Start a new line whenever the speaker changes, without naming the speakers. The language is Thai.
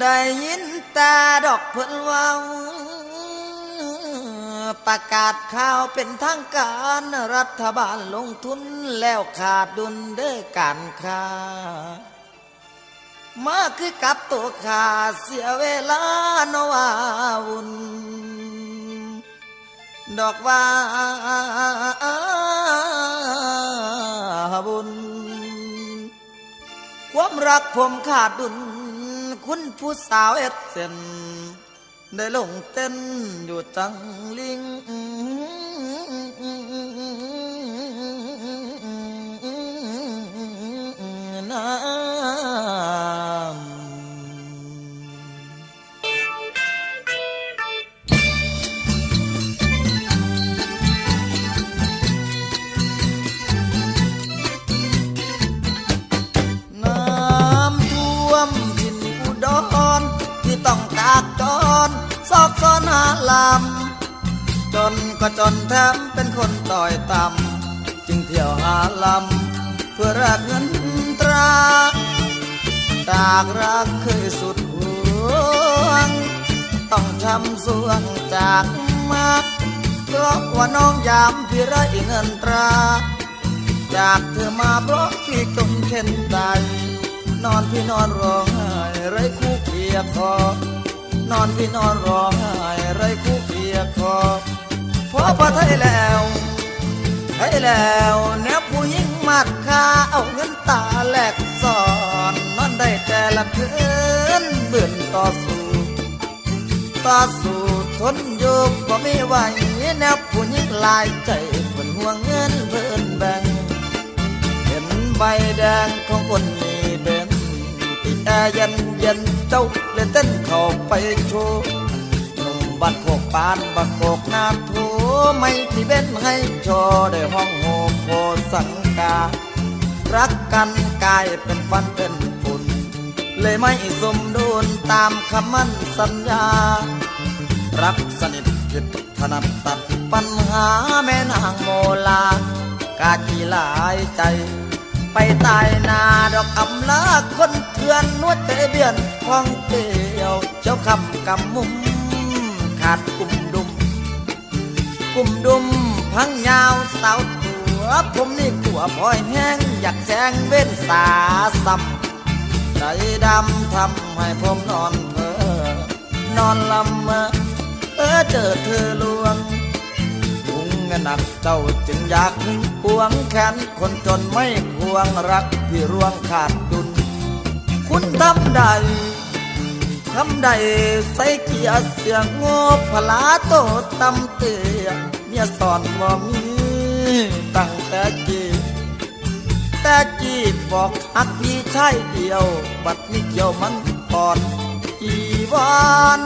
ได้ยินตาดอกเพิ่นว่าประกาศข่าวเป็นทางการรัฐบาลลงทุนแล้วขาดดุลเด้อการค้ามาคือกับตัวขาเสียเวลาโนวาวุ่นดอกว่าบุญความรักผมขาดดุล คุณผู้สาวเอ็ดเซนได้ลงเต้นอยู่จังลิง ลำจนก็จนแถมเป็นคนต่อยต่ำจึงเที่ยวหาลำเพื่อแลกเงินตราจากรักเคยสุดห่วง ต้องช้ำสวงจากมากเพราะว่าน้องยามพี่ไรเงินตรา จากเธอมาเพราะพี่ต้องเข็นใจนอนพี่นอนร้องไห้ไรคู่เคียคอนอนพี่นอนร้องไห้ ไรคู่เคียคอพอพอไทยแล้วไทยแล้วแนวผู้หญิงมัดค่าเอาเงินตาแหลกสอนนอนได้แต่ละคืนเบื่อต่อสู้ต่อสู้ทนอยู่ก็ไม่ไหวแนวผู้หญิงลายใจเพิ่นห่วงเงินเพิ่นแบ่งเห็นใบแดงของคนมีเบนติดแอร์เย็นเย็นเจ้าเล่นเต้นเข้าไป ปานบัดโคกนาโทไม่ที่เบนให้โชว์ได้ห้องโฮโพสังกา รักกันกายเป็นฟันเป็นฝุ่น เลยไม่สมดุลตามคำมั่นสัญญา รักสนิทผิดถนัดตัดปัญหาแม่นางโมลากากีหลายใจ ไปตายนาดอกอำลาคนเถื่อนนวดใจเบียนห้องเตียวเจ้าคำกำมุม ขาดกุ่มดุม กุ่มดุมพังยาวสาวตัวผมนี่กลัวพลอยแห้ง อยากแซงเว้นสาซ้ำใจดำทำให้ผมนอนเพ้อนอนลำเมอเออเจอเธอลวงทุงเงนหนักเจ้าจึงอยากหึงพวงแขนคนจนไม่ควงรักพี่ร่วงขาดดุลคุณทำได้ ทำใดใส่เกียเสียงโง่พลาโตตำเตียเมียสอนว่ามีตั้งแต่จีแต่จีบอกฮักพี่ชายเดียว บัดนี้เกี่ยวมันก่อนอีวาน